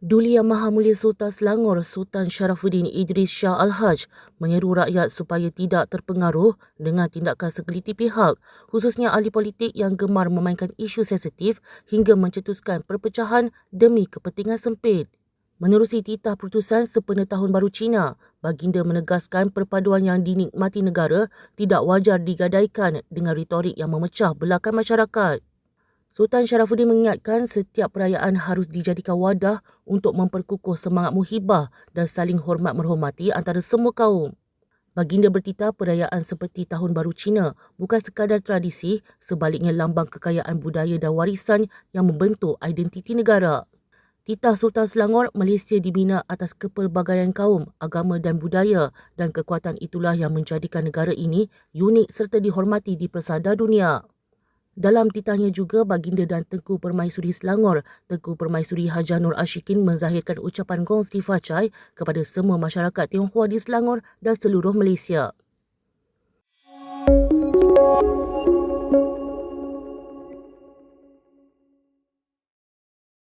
Duli Yang Maha Mulia Sultan Selangor Sultan Sharafuddin Idris Shah Al-Haj menyeru rakyat supaya tidak terpengaruh dengan tindakan segeliti pihak khususnya ahli politik yang gemar memainkan isu sensitif hingga mencetuskan perpecahan demi kepentingan sempit. Menerusi titah putusan sempena Tahun Baru Cina, Baginda menegaskan perpaduan yang dinikmati negara tidak wajar digadaikan dengan retorik yang memecah belakang masyarakat. Sultan Sharafuddin mengingatkan setiap perayaan harus dijadikan wadah untuk memperkukuh semangat muhibah dan saling hormat merhormati antara semua kaum. Baginda bertitah perayaan seperti Tahun Baru Cina bukan sekadar tradisi, sebaliknya lambang kekayaan budaya dan warisan yang membentuk identiti negara. Titah Sultan Selangor, Malaysia dibina atas kepelbagaian kaum, agama dan budaya dan kekuatan itulah yang menjadikan negara ini unik serta dihormati di persada dunia. Dalam titahnya juga, Baginda dan Tengku Permaisuri Selangor, Tengku Permaisuri Hajar Nur Ashikin menzahirkan ucapan kongsi facai kepada semua masyarakat Tionghoa di Selangor dan seluruh Malaysia.